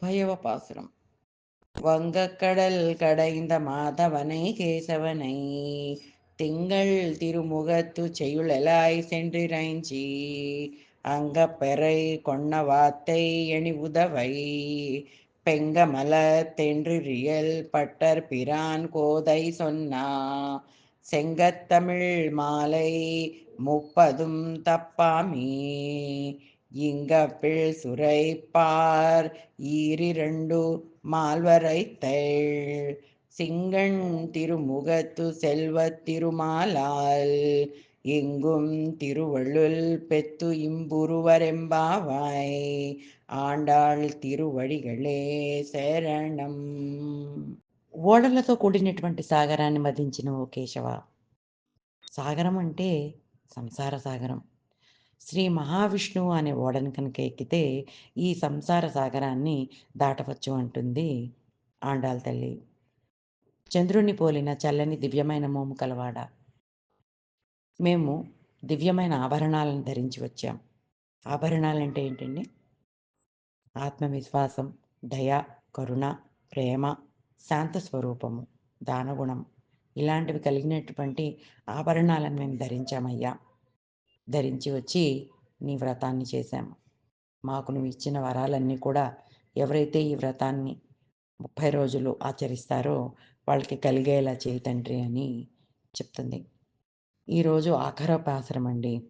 பயவ பாசுரம். வங்கக்கடல் கடைந்த மாதவனை கேசவனை திங்கள் திருமுகத்து செய்யுளலாய் சென்றிரைஞ்சி அங்க பெறை கொன்ன வாத்தை எணி உதவை பெங்கமல தென்றிரியல் பட்டர் பிரான் கோதை சொன்னா செங்கத்தமிழ் மாலை முப்பதும் தப்பாமே. இங்கப்பிள் சுரைப்பார் ஈரிரண்டு மால்வரைத்தள் சிங்கண் திருமுகத்து செல்வத் திருமாலால் எங்கும் திருவள்ளுல் பெத்து இம்புருவரெம்பாவாய் ఆండాళ్ తిరువడిగళే శరణం ఓడలతో కూడినటువంటి సాగరాన్ని మదించిన ఓ కేశవ సాగరం అంటే సంసార సాగరం శ్రీ మహావిష్ణువు అనే ఓడను కనుక ఎక్కితే ఈ సంసార సాగరాన్ని దాటవచ్చు అంటుంది ఆండాల్ తల్లి. చంద్రుణ్ణి పోలిన చల్లని దివ్యమైన మోము కలవాడ. మేము దివ్యమైన ఆభరణాలను ధరించి వచ్చాం. ఆభరణాలు అంటే ఏంటండి? ఆత్మవిశ్వాసం దయ కరుణ ప్రేమ శాంత స్వరూపము దానగుణం. ఇలాంటివి కలిగినటువంటి ఆభరణాలను మేము ధరించామయ్యా. ధరించి వచ్చి నీ వ్రతాన్ని చేశాము. మాకు నువ్వు ఇచ్చిన వరాలన్నీ కూడా ఎవరైతే ఈ వ్రతాన్ని ముప్పై రోజులు ఆచరిస్తారో వాళ్ళకి కలిగేలా చేయి తండ్రి అని చెప్తుంది. ఈరోజు ఆఖర పాసరం అండి.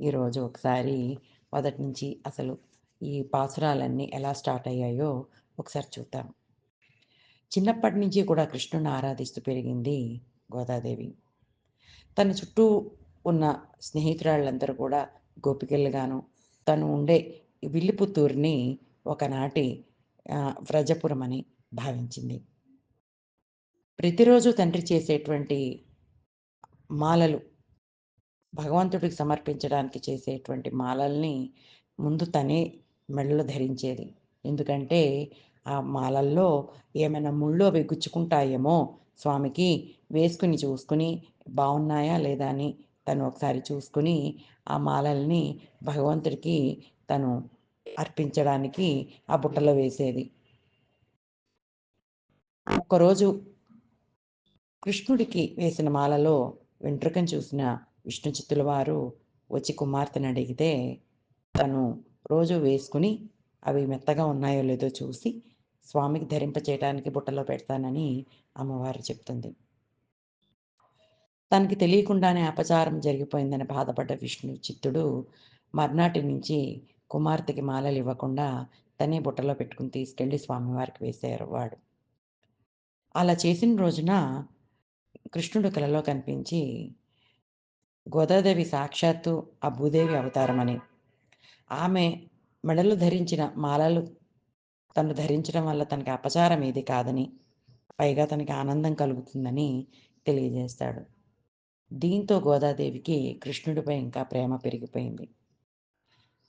ఈరోజు ఒకసారి మొదటి నుంచి అసలు ఈ పాసురాలన్నీ ఎలా స్టార్ట్ అయ్యాయో ఒకసారి చూద్దాం. చిన్నప్పటి నుంచి కూడా కృష్ణుని ఆరాధిస్తూ పెరిగింది గోదాదేవి. తన చుట్టూ ఉన్న స్నేహితురాళ్ళందరూ కూడా గోపికలుగాను తను ఉండే విల్లిపుత్తూరుని ఒకనాటి వ్రజపురం అని భావించింది. ప్రతిరోజు తండ్రి చేసేటువంటి మాలలు భగవంతుడికి సమర్పించడానికి చేసేటువంటి మాలల్ని ముందు తనే మెడలో ధరించేది. ఎందుకంటే ఆ మాలల్లో ఏమైనా ముళ్ళు అవి గుచ్చుకుంటాయేమో స్వామికి వేసుకుని చూసుకుని బాగున్నాయా లేదా అని తను ఒకసారి చూసుకుని ఆ మాలల్ని భగవంతుడికి తను అర్పించడానికి ఆ బుట్టలో వేసేది. ఒకరోజు కృష్ణుడికి వేసిన మాలలో వెంట్రుకను చూసిన విష్ణు చిత్తుల వారు వచ్చి కుమార్తెను అడిగితే తను రోజు వేసుకుని అవి మెత్తగా ఉన్నాయో లేదో చూసి స్వామికి ధరింప చేయడానికి బుట్టలో పెడతానని అమ్మవారు చెప్తుంది. తనకి తెలియకుండానే అపచారం జరిగిపోయిందని బాధపడ్డ విష్ణు చిత్తుడు మర్నాటి నుంచి కుమార్తెకి మాలలు ఇవ్వకుండా తనే బుట్టలో పెట్టుకుని తీసుకెళ్ళి స్వామివారికి వేసేవారు వాడు అలా చేసిన రోజున కృష్ణుడు కలలో కనిపించి గోదాదేవి సాక్షాత్తు ఆ భూదేవి అవతారమని ఆమె మెడలు ధరించిన మాలలు తను ధరించడం వల్ల తనకి అపచారం ఏది కాదని పైగా తనకి ఆనందం కలుగుతుందని తెలియజేస్తాడు. దీంతో గోదాదేవికి కృష్ణుడిపై ఇంకా ప్రేమ పెరిగిపోయింది.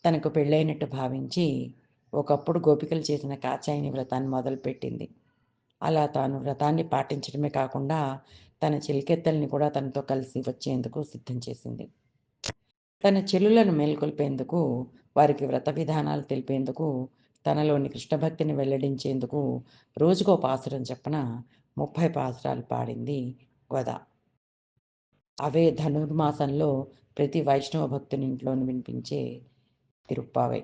తనకు పెళ్ళైనట్టు భావించి ఒకప్పుడు గోపికలు చేసిన కాచాయిని వ్రతాన్ని మొదలుపెట్టింది. అలా తాను వ్రతాన్ని పాటించడమే కాకుండా తన చెలికెత్తల్ని కూడా తనతో కలిసి వచ్చేందుకు సిద్ధం చేసింది. తన చెల్లులను మేల్కొల్పేందుకు వారికి వ్రత విధానాలు తెలిపేందుకు తనలోని కృష్ణభక్తిని వెల్లడించేందుకు రోజుకో పాసురం చెప్పన ముప్పై పాసురాలు పాడింది గోదా. అవే ధనుర్మాసంలో ప్రతి వైష్ణవ భక్తుని ఇంట్లోనూ వినిపించే తిరుప్పావై.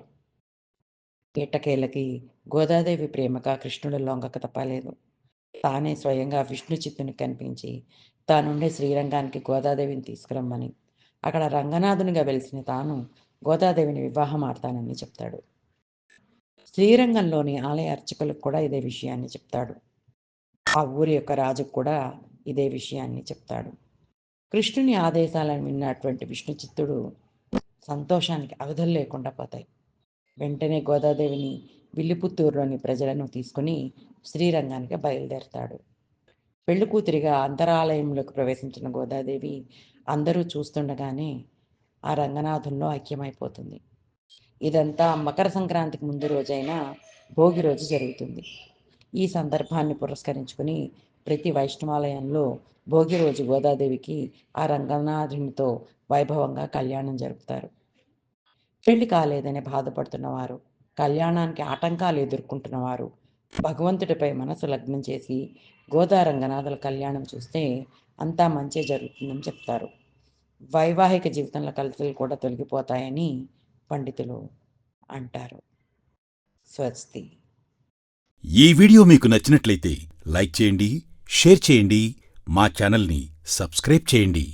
ఏటకేలకి గోదాదేవి ప్రేమగా కృష్ణుడు లొంగక తప్పలేదు. తానే స్వయంగా విష్ణు చిత్తుని కనిపించి తానుండే శ్రీరంగానికి గోదాదేవిని తీసుకురమ్మని అక్కడ రంగనాథునిగా వెలిసిన తాను గోదాదేవిని వివాహం ఆడతానని చెప్తాడు. శ్రీరంగంలోని ఆలయ అర్చకులకు కూడా ఇదే విషయాన్ని చెప్తాడు. ఆ ఊరి యొక్క రాజుకు కూడా ఇదే విషయాన్ని చెప్తాడు. కృష్ణుని ఆదేశాలను విన్నటువంటి విష్ణు చిత్తుడు సంతోషానికి అవధులు లేకుండా పోతాయి. వెంటనే గోదాదేవిని విల్లిపుత్తూరులోని ప్రజలను తీసుకుని శ్రీరంగానికి బయలుదేరతాడు. పెళ్ళి కూతురిగా అంతరాలయంలోకి ప్రవేశించిన గోదాదేవి అందరూ చూస్తుండగానే ఆ రంగనాథంలో ఐక్యమైపోతుంది. ఇదంతా మకర సంక్రాంతికి ముందు రోజైన భోగి రోజు జరుగుతుంది. ఈ సందర్భాన్ని పురస్కరించుకుని ప్రతి వైష్ణవాలయంలో భోగి రోజు గోదాదేవికి ఆ రంగనాథునితో వైభవంగా కళ్యాణం జరుపుతారు. పెళ్ళి కాలేదని బాధపడుతున్నవారు కళ్యాణానికి ఆటంకాలు ఎదుర్కొంటున్నవారు భగవంతుడిపై మనసు లగ్నం చేసి గోదా రంగనాథుల కళ్యాణం చూస్తే అంతా మంచి జరుగుతుందని చెప్తారు. వైవాహిక జీవితంలో కలతలు కూడా తొలగిపోతాయని పండితులు అంటారు. స్వస్తి. ఈ వీడియో మీకు నచ్చినట్లయితే లైక్ చేయండి షేర్ చేయండి మా ఛానల్ని సబ్స్క్రైబ్ చేయండి.